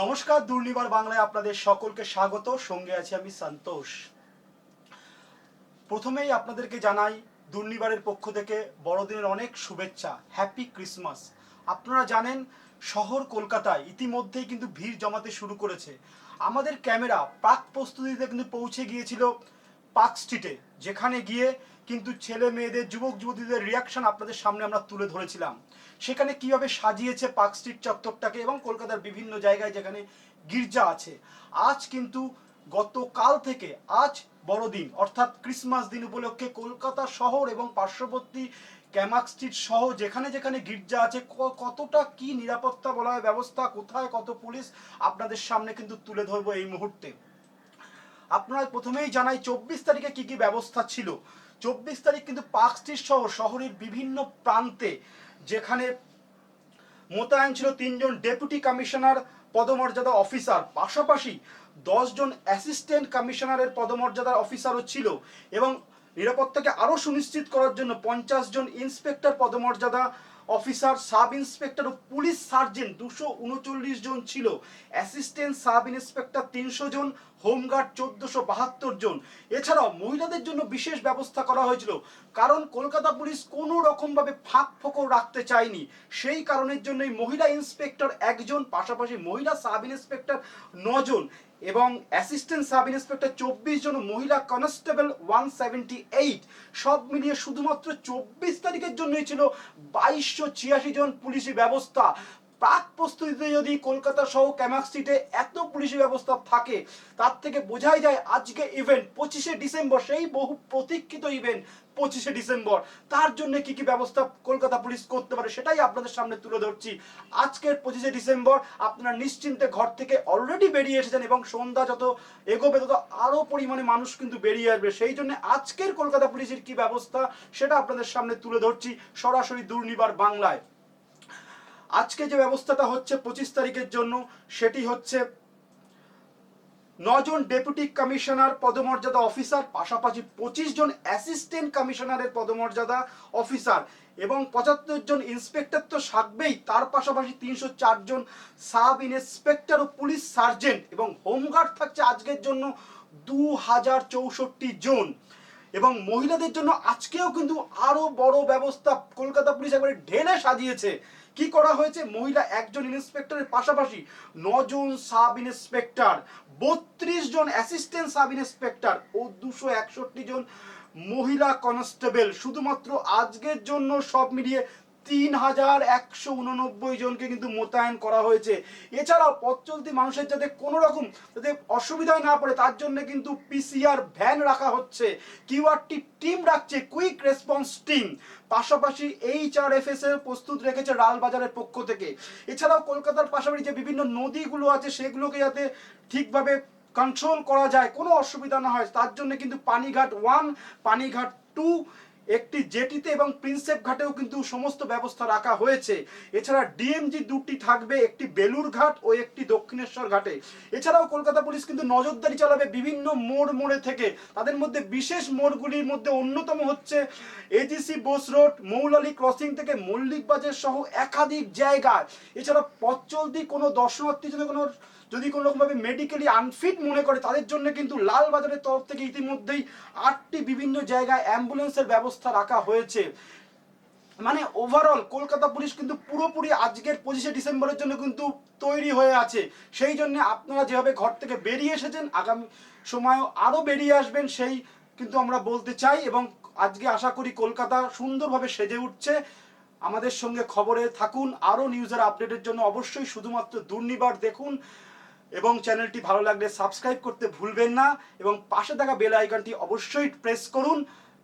নমস্কার, দুর্নিবার বাংলায় আপনাদের সকলকে স্বাগত। সঙ্গে আছি আমি সন্তোষ। প্রথমেই আপনাদেরকে জানাই, দুর্নিবারের পক্ষ থেকে বড়দিনের অনেক শুভেচ্ছা। হ্যাপি ক্রিসমাস আপনারা জানেন, শহর কলকাতায় ইতিমধ্যেই কিন্তু ভিড় জমাতে শুরু করেছে। আমাদের ক্যামেরা প্রাক প্রস্তুতিতে কিন্তু পৌঁছে গিয়েছিল পার্ক স্ট্রিটে, যেখানে গিয়ে কিন্তু ছেলে মেয়েদের, যুবক যুবতীদের রিয়াকশন আপনাদের সামনে আমরা তুলে ধরেছিলাম। সেখানে কীভাবে সাজিয়েছে পার্ক স্ট্রিট চত্বরটাকে এবং কলকাতার বিভিন্ন জায়গায় যেখানে গির্জা আছে। আজ কিন্তু গতকাল থেকে, আজ বড়দিন, অর্থাৎ ক্রিসমাস দিন উপলক্ষে কলকাতা শহর এবং পার্শ্ববর্তী ক্যামাক স্ট্রিট সহ যেখানে যেখানে গির্জা আছে কতটা কি নিরাপত্তা বলা ব্যবস্থা, কোথায় কত পুলিশ, আপনাদের সামনে কিন্তু তুলে ধরবো এই মুহূর্তে। আপনারা প্রথমেই জানাই, চব্বিশ তারিখে কি কি ব্যবস্থা ছিল? চব্বিশ তারিখ কিন্তু পার্ক স্ট্রিট সহ শহরের বিভিন্ন প্রান্তে যেখানে মোতায়েন ছিল তিনজন ডেপুটি কমিশনার পদমর্যাদা অফিসার। পাশাপাশি দশজন অ্যাসিস্ট্যান্ট কমিশনারের পদমর্যাদার অফিসারও ছিল এবং নিরাপত্তাকে আরও সুনিশ্চিত করার জন্য পঞ্চাশ জন ইন্সপেক্টর পদমর্যাদা অফিসার, সাব ইন্সপেক্টর ও পুলিশ সার্জেন্ট দুশো উনচল্লিশ জন ছিল। অ্যাসিস্ট্যান্ট সাব ইন্সপেক্টর তিনশো জন, হোমগার্ড চোদ্দশো বাহাত্তর জন। এছাড়াও মহিলাদের জন্য বিশেষ ব্যবস্থা করা হয়েছিল। কারণ কলকাতা পুলিশ কোনো রকমভাবে ফাঁক ফোকর রাখতে চায়নি। সেই কারণের জন্যই মহিলা ইন্সপেক্টর একজন, পাশাপাশি মহিলা সাব ইন্সপেক্টর নজন। এবং অ্যাসিস্ট্যান্ট সাব ইন্সপেক্টর চব্বিশ জন মহিলা কনস্টেবল ওয়ান সেভেন্টি এইট সব মিলিয়ে শুধুমাত্র চব্বিশ তারিখের জন্যই ছিল বাইশশো ছিয়াশি জন পুলিশি ব্যবস্থা। প্রাক প্রস্তুতিতে যদি কলকাতা সহ ক্যামাক স্ট্রিটে এত পুলিশি ব্যবস্থা থাকে, তার থেকে বোঝাই যায় আজকে ইভেন্ট পঁচিশে ডিসেম্বর, সেই বহু প্রতীক্ষিত ইভেন্ট পঁচিশে ডিসেম্বর। তার জন্য কি কি ব্যবস্থা কলকাতা পুলিশ করতে পারে সেটাই আপনাদের সামনে তুলে ধরছি। আজকের পঁচিশে ডিসেম্বর আপনারা নিশ্চিন্তে ঘর থেকে অলরেডি বেরিয়ে এসেছেন এবং সন্ধ্যা যত এগোবে তত আরও পরিমাণে মানুষ কিন্তু বেরিয়ে আসবে। সেই জন্য আজকের কলকাতা পুলিশের কি ব্যবস্থা সেটা আপনাদের সামনে তুলে ধরছি সরাসরি দুর্নিবার বাংলায়। আজকে যে ব্যবস্থাটা হচ্ছে পঁচিশ তারিখের জন্য, সেটি হচ্ছে নজন ডেপুটি কমিশনার পদমর্যাদা অফিসার, পাশাপাশি পঁচিশ জন অ্যাসিস্ট্যান্ট কমিশনারের পদমর্যাদা অফিসার এবং পঁচাত্তর জন ইন্সপেক্টর তো থাকবেই। তার পাশাপাশি তিনশো জন সাব ইন্সপেক্টর ও পুলিশ সার্জেন্ট এবং হোমগার্ড থাকছে আজকের জন্য দু হাজার চৌষট্টি জন। এবং মহিলাদের জন্য আজকেও কিন্তু আরও বড় ব্যবস্থা কলকাতা পুলিশ একবারে ঢেলে সাজিয়েছে। কি করা হয়েছে? মহিলা একজন ইন্সপেক্টরের পাশাপাশি নজন সাব ইন্সপেক্টর, বত্রিশ জন অ্যাসিস্ট্যান্ট সাব ইন্সপেক্টর ও দুশো একষট্টি জন মহিলা কনস্টেবল। শুধুমাত্র আজকের জন্য সব মিলিয়ে তিন হাজার একশো উননব্বই জনকে কিন্তু মোতায়েন করা হয়েছে। এছাড়াও পথ চলতি মানুষের যাতে কোনো রকম যাতে অসুবিধায় না পড়ে, তার জন্য কিন্তু পিসিআর ভ্যান রাখা হচ্ছে। কিউআরটি টিম রাখছে কুইক রেসপন্স টিম পাশাপাশি এইচ আর এফ এস এর প্রস্তুত রেখেছে রালবাজারের পক্ষ থেকে। এছাড়াও কলকাতার পাশাপাশি যে বিভিন্ন নদীগুলো আছে, সেগুলোকে যাতে ঠিকভাবে কন্ট্রোল করা যায়, কোনো অসুবিধা না হয়, তার জন্য কিন্তু পানিঘাট ওয়ান পানিঘাট টু একটি জেটিতে এবং প্রিন্সেপ ঘাটেও কিন্তু সমস্ত ব্যবস্থা রাখা হয়েছে। এছাড়া ডিএমজি দুটি থাকবে, একটি বেলুর ঘাট ও একটি দক্ষিণেশ্বর ঘাটে। এছাড়াও কলকাতা পুলিশ কিন্তু নজরদারি চালাবে বিভিন্ন মোড় মোড়ে থেকে। তাদের মধ্যে বিশেষ মোড়গুলির মধ্যে অন্যতম হচ্ছে AGC Bose road Moulali crossing থেকে মল্লিক বাজার সহ একাধিক জায়গায়। এছাড়া পথ চলতি কোনো দর্শনার্থী যদি কোনো যদি কোনো রকমভাবে মেডিকেলি আনফিট মনে করে, তাদের জন্য কিন্তু লাল বাজারের তরফ থেকে ইতিমধ্যেই আটটি বিভিন্ন জায়গায় অ্যাম্বুলেন্সের ব্যবস্থা রাখা হয়েছে। মানে ওভারঅল কলকাতা পুলিশ কিন্তু পুরোপুরি আজকের পঁচিশে ডিসেম্বরের জন্য কিন্তু তৈরি হয়ে আছে। সেই জন্য আপনারা যেভাবে ঘর থেকে বেরিয়ে এসেছেন, আগামী সময়ও আরও বেরিয়ে আসবেন, সেই কিন্তু আমরা বলতে চাই এবং আজকে আশা করি কলকাতা সুন্দরভাবে সেজে উঠছে। আমাদের সঙ্গে খবরে থাকুন আরও নিউজের আপডেটের জন্য অবশ্যই শুধুমাত্র দুর্নিবার দেখুন। এবং চ্যানেলটি ভালো লাগলে সাবস্ক্রাইব করতে ভুলবেন না এবং পাশে থাকা বেল আইকনটি অবশ্যই প্রেস করুন।